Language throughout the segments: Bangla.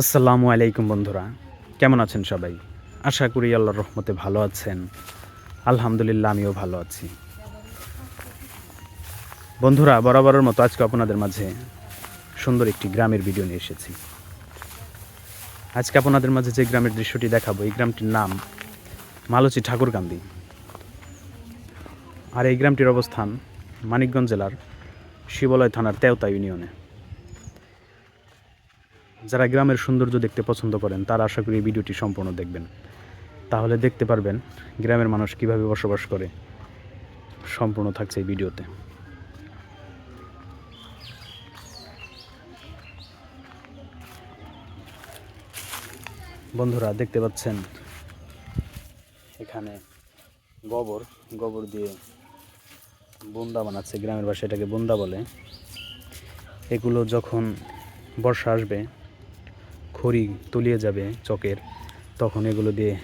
আসসালামু আলাইকুম বন্ধুরা। কেমন আছেন সবাই? আশা করি আল্লাহর রহমতে ভালো আছেন। আলহামদুলিল্লাহ, আমিও ভালো আছি। বন্ধুরা, বরাবরের মতো আজকে আপনাদের মাঝে সুন্দর একটি গ্রামের ভিডিও নিয়ে এসেছি। আজকে আপনাদের মাঝে যে গ্রামের দৃশ্যটি দেখাবো, এই গ্রামটির নাম মালচি ঠাকুরকান্দি আর এই গ্রামটির অবস্থান মানিকগঞ্জ জেলার শিবলয় থানার তেওতা ইউনিয়নে। যারা গ্রামের সৌন্দর্য দেখতে পছন্দ করেন, তারা আশা করি ভিডিওটি সম্পূর্ণ দেখবেন। তাহলে দেখতে পারবেন গ্রামের মানুষ কীভাবে বসবাস করে। সম্পূর্ণ থাকছে এই ভিডিওতে। বন্ধুরা, দেখতে পাচ্ছেন? এখানে গোবর গোবর দিয়ে বুন্দা বানাচ্ছে। গ্রামের ভাষায় এটাকে বুন্দা বলে। এগুলো যখন বর্ষা আসবে খড়ি তলিয়ে যাবে চকের, তখন এগুলো দিয়ে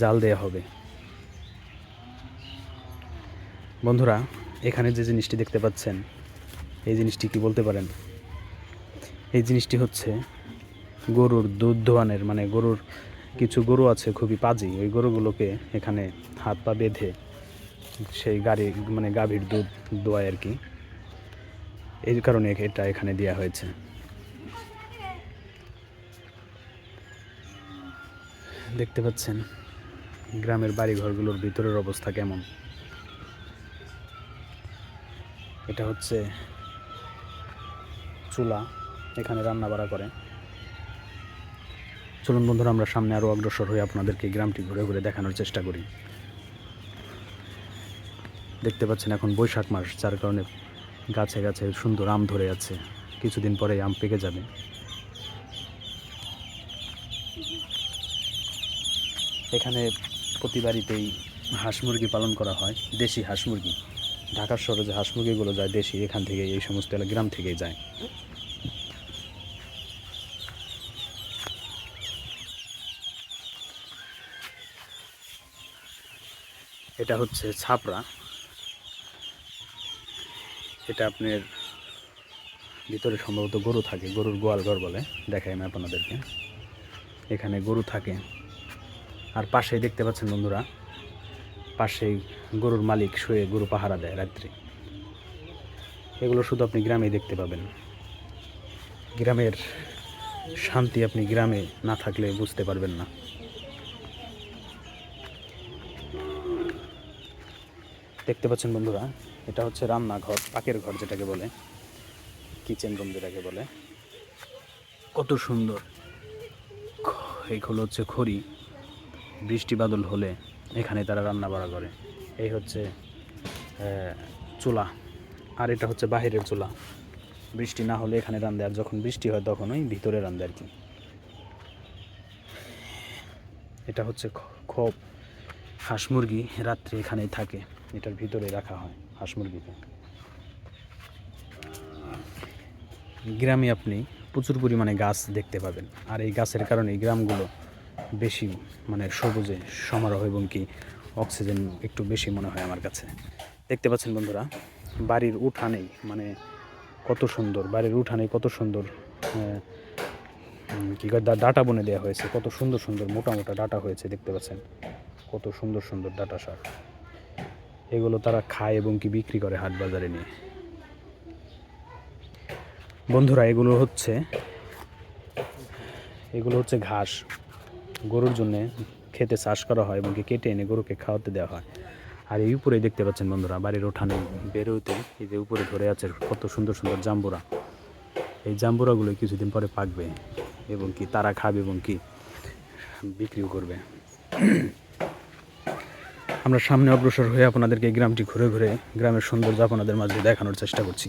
জাল দেওয়া হবে। বন্ধুরা, এখানে যে জিনিসটি দেখতে পাচ্ছেন, এই জিনিসটি কি বলতে পারেন? এই জিনিসটি হচ্ছে গরুর দুধ দোয়ানের মানে গরুর কিছু গরু আছে খুবই পাজি, ওই গরুগুলোকে এখানে হাত পা বেঁধে সেই গাড়ি মানে গাভীর দুধ দোয়ায় আর কি। এই কারণে এটা এখানে দেওয়া হয়েছে। দেখতে পাচ্ছেন গ্রামের বাড়িঘরগুলোর ভিতরের অবস্থা কেমন? এটা হচ্ছে চুলা, এখানে রান্না বাড়া করে। চলুন বন্ধুরা, আমরা সামনে আরও অগ্রসর হয়ে আপনাদেরকে গ্রামটি ঘুরে ঘুরে দেখানোর চেষ্টা করি। দেখতে পাচ্ছেন এখন বৈশাখ মাস, যার কারণে গাছে গাছে সুন্দর আম ধরে আছে। কিছুদিন পরে আম পেকে যাবে। এখানে প্রতি বাড়িতেই হাঁস মুরগি পালন করা হয়, দেশি হাঁস মুরগি। ঢাকার শহরে যে হাঁস মুরগিগুলো যায় দেশি, এখান থেকে এই সমস্ত গ্রাম থেকেই যায়। এটা হচ্ছে ছাপড়া এটা আপনার ভিতরে সম্ভবত গরু থাকে, গরুর গোয়াল ঘর বলে, দেখাই আমি আপনাদেরকে। এখানে গরু থাকে। আর পাশেই দেখতে পাচ্ছেন বন্ধুরা, পাশেই গরুর মালিক শুয়ে গরু পাহারা দেয় রাত্রি। এগুলো শুধু আপনি গ্রামেই দেখতে পাবেন। গ্রামের শান্তি আপনি গ্রামে না থাকলে বুঝতে পারবেন না। দেখতে পাচ্ছেন বন্ধুরা, এটা হচ্ছে রান্নাঘর, পাকের ঘর যেটাকে বলে কিচেন রুম যেটাকে বলে। কত সুন্দর। এইগুলো হচ্ছে খড়ি। বৃষ্টি বাদল হলে এখানে তারা রান্না বাড়া করে। এই হচ্ছে চুলা। আর এটা হচ্ছে বাহিরের চুলা। বৃষ্টি না হলে এখানে রান্ধে আর যখন বৃষ্টি হয় তখন ওই ভিতরে রান্ধে আর কি। এটা হচ্ছে খোপ। হাঁস মুরগি রাত্রে এখানেই থাকে, এটার ভিতরে রাখা হয় হাঁস মুরগিকে। গ্রামে আপনি প্রচুর পরিমাণে গাছ দেখতে পাবেন। আর এই গাছের কারণে গ্রামগুলো বেশি মানে সবুজে সমারোহ এবং কি অক্সিজেন একটু বেশি মনে হয় আমার কাছে। দেখতে পাচ্ছেন বন্ধুরা, বাড়ির উঠানেই মানে কত সুন্দর, বাড়ির উঠানে কত সুন্দর কি ডাটা বনে দেওয়া হয়েছে, কত সুন্দর সুন্দর মোটা মোটা ডাটা হয়েছে দেখতে পাচ্ছেন। কত সুন্দর সুন্দর ডাটা শাক এগুলো তারা খায় এবং কি বিক্রি করে হাট বাজারে নিয়ে। বন্ধুরা, এগুলো হচ্ছে এগুলো হচ্ছে ঘাস। গরুর জন্য খেতে চাষ করা হয় এবং কেটে এনে গরুকে খাওয়াতে দেওয়া হয়। আর এই উপরে দেখতে পাচ্ছেন বন্ধুরা, বাড়ির ওঠানে বেরোতে এই যে উপরে ধরে আছে কত সুন্দর সুন্দর জাম্বুরা। এই জাম্বুরাগুলো কিছুদিন পরে পাকবে এবং কি তারা খাবে এবং কি বিক্রিও করবে। আমরা সামনে অগ্রসর হয়ে আপনাদেরকে গ্রামটি ঘুরে ঘুরে গ্রামের সৌন্দর্য আপনাদের মাঝে দেখানোর চেষ্টা করছি।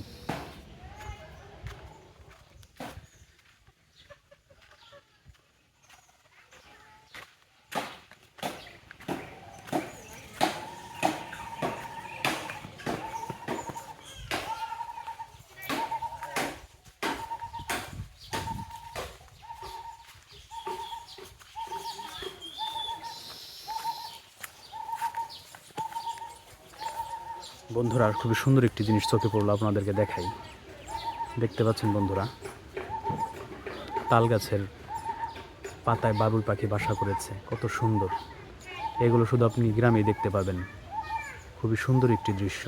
বন্ধুরা, আর খুবই সুন্দর একটি জিনিস চোখে পড়ল আপনাদেরকে দেখাই। দেখতে পাচ্ছেন বন্ধুরা তাল গাছের পাতায় বাবুই পাখি বাসা করেছে, কত সুন্দর। এগুলো শুধু আপনি গ্রামেই দেখতে পাবেন। খুবই সুন্দর একটি দৃশ্য।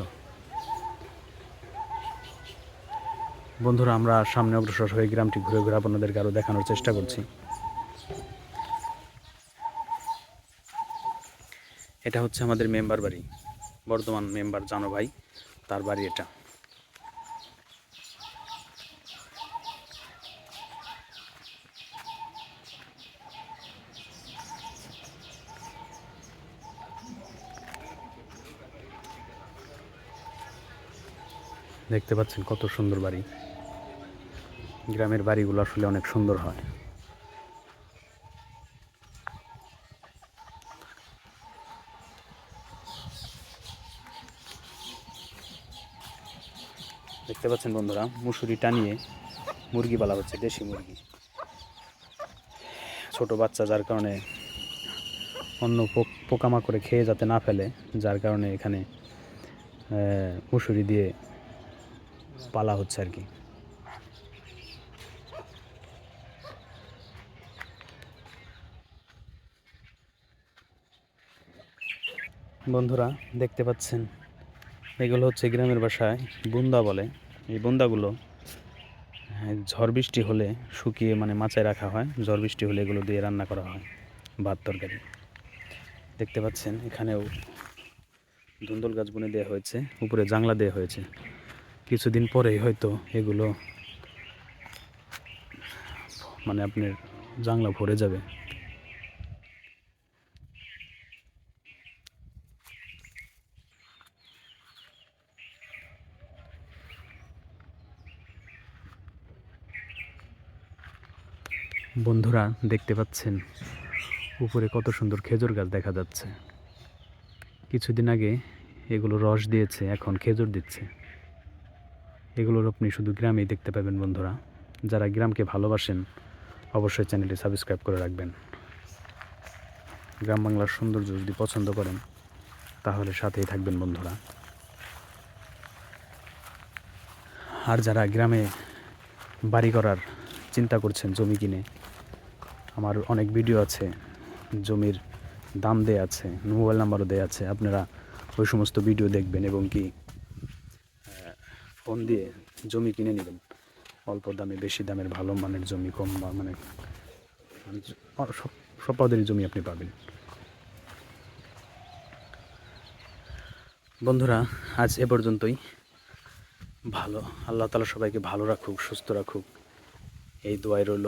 বন্ধুরা, আমরা সামনে অগ্রসর হয়ে গ্রামটি ঘুরে ঘুরে আপনাদেরকে আরও দেখানোর চেষ্টা করছি। এটা হচ্ছে আমাদের মেম্বার বাড়ি। বর্ধমান মেম্বার জানো ভাই, তার বাড়ি এটা। দেখতে পাচ্ছেন কত সুন্দর বাড়ি। গ্রামের বাড়িগুলো আসলে অনেক সুন্দর হয়। দেখতে পাচ্ছেন বন্ধুরা মুসুরি টানিয়ে মুরগি পালা হচ্ছে, দেশি মুরগি। ছোট বাচ্চা, যার কারণে অন্য পোক- পোকামাকড়ে খেয়ে যাতে না ফেলে, যার কারণে এখানে মুসুরি দিয়ে পালা হচ্ছে আর কি। বন্ধুরা, দেখতে পাচ্ছেন এগুলো হচ্ছে গ্রামের বাসায় বুন্দা বলে। এই বুন্দাগুলো হ্যাঁ, ঝড় বৃষ্টি হলে শুকিয়ে মানে মাচায় রাখা হয়। ঝড় বৃষ্টি হলে এগুলো দিয়ে রান্না করা হয় ভাত তরকারি। দেখতে পাচ্ছেন এখানেও ধুন্দল গাছ বুনে দেওয়া হয়েছে উপরে জাংলা দেওয়া হয়েছে। কিছুদিন পরেই হয়তো এগুলো মানে আপনার জাংলা ভরে যাবে। বন্ধুরা দেখতে পাচ্ছেন, উপরে কত সুন্দর খেজুর গাছ দেখা যাচ্ছে। কিছুদিন আগে এগুলো রস দিয়েছে, এখন খেজুর দিচ্ছে। এগুলোর আপনি শুধু গ্রামেই দেখতে পাবেন বন্ধুরা। যারা গ্রামকে ভালোবাসেন, অবশ্যই চ্যানেলটি সাবস্ক্রাইব করে রাখবেন। গ্রাম বাংলার সৌন্দর্য যদি পছন্দ করেন, তাহলে সাথেই থাকবেন বন্ধুরা। আর যারা গ্রামে বাড়ি করার চিন্তা করছেন, জমি কিনে আমার অনেক ভিডিও আছে, জমির দাম দেয়া আছে মোবাইল নাম্বারও দেয়া আছে, আপনারা ওই সমস্ত ভিডিও দেখবেন এবং কি ফোন দিয়ে জমি কিনে নেবেন। অল্প দামে, বেশি দামের, ভালো মানের জমি, কম মানে সব পদেরই জমি আপনি পাবেন। বন্ধুরা, আজ এ পর্যন্তই। ভালো, আল্লাহ তালা সবাইকে ভালো রাখুক, সুস্থ রাখুক। এই দোয়াই রইল।